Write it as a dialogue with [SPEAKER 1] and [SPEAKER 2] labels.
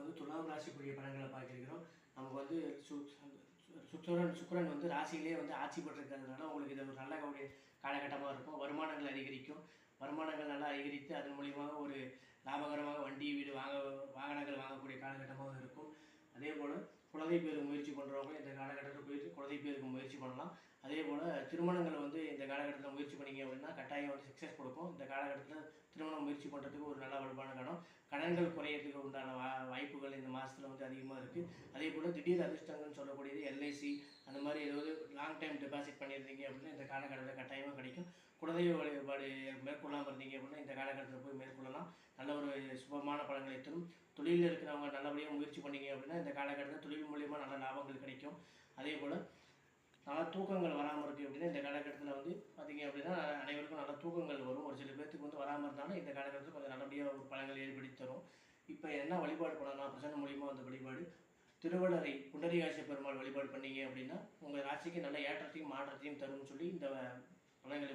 [SPEAKER 1] வந்து துலாம் ராசிக்குரிய பலன்களை பார்க்கிறோம் நமக்கு வந்து சு- சு- சுக்கிரன் சுக்கிரன் வந்து ராசியிலே வந்து ஆட்சி பெற்றிருக்கிறதுனால உங்களுக்கு இது ஒரு நல்ல கூடிய காலகட்டமாக இருக்கும். வருமானங்கள் அதிகரிக்கும். வருமானங்கள் நல்லா அதிகரித்து அதன் மூலியமாக ஒரு லாபகரமாக வண்டி வீடு வாங்க வாகனங்கள் வாங்கக்கூடிய காலகட்டமாக இருக்கும். அதே போல் குழந்தை பேருக்கு முயற்சி பண்ணுறவங்க இந்த காலகட்டத்தில் போயிட்டு குழந்தை பேருக்கு முயற்சி பண்ணலாம். அதே போல் திருமணங்களை வந்து இந்த காலகட்டத்தில் முயற்சி பண்ணிங்க அப்படின்னா கட்டாயம் வந்து சக்ஸஸ் கொடுக்கும். இந்த காலகட்டத்தில் திருமணம் முயற்சி பண்ணுறதுக்கு ஒரு நல்ல வலுவான கடன். கடன்கள் குறையிறதுக்கு வாய்ப்புகள் இந்த மாதத்தில் வந்து அதிகமாக இருக்குது அதே போல் திடீர் அதிர்ஷ்டங்கள்னு சொல்லக்கூடியது எல்ஐசி அந்த மாதிரி ஏதாவது லாங் டைம் டெபாசிட் பண்ணியிருந்தீங்க அப்படின்னா இந்த காலகட்டத்தில் கட்டாயமாக கிடைக்கும். குலதெய்வ வழிபாடு மேற்கொள்ளாமல் இருந்தீங்க அப்படின்னா இந்த காலகட்டத்தில் போய் மேற்கொள்ளலாம். நல்ல ஒரு சுபமான பலன்களை தரும். தொழிலில் இருக்கிறவங்க நல்லபடியாக முயற்சி பண்ணீங்க அப்படின்னா இந்த காலகட்டத்தில் தொழில் மூலியமாக நல்ல லாபங்கள் கிடைக்கும். அதே போல் நல்ல தூக்கங்கள் வராமல் இருக்குது அப்படின்னா இந்த காலகட்டத்தில் வந்து பார்த்தீங்க அப்படின்னா அனைவருக்கும் நல்ல தூக்கங்கள் வரும். ஒரு சில பேர்த்துக்கு வந்து வராமல் இருந்தாலும் இந்த காலகட்டத்தில் கொஞ்சம் நல்லபடியாக ஒரு பழங்கள் ஏற்படுத்தி தரும். இப்போ என்ன வழிபாடு பண்ணலாம்? பிரசன்ன மூலியமாக வந்த வழிபாடு. திருவள்ளரை புண்டரீகாட்சி பெருமாள் வழிபாடு பண்ணீங்க அப்படின்னா உங்கள் ராசிக்கு நல்ல ஏற்றத்தையும் மாற்றத்தையும் தரும்னு சொல்லி இந்த பலன்களை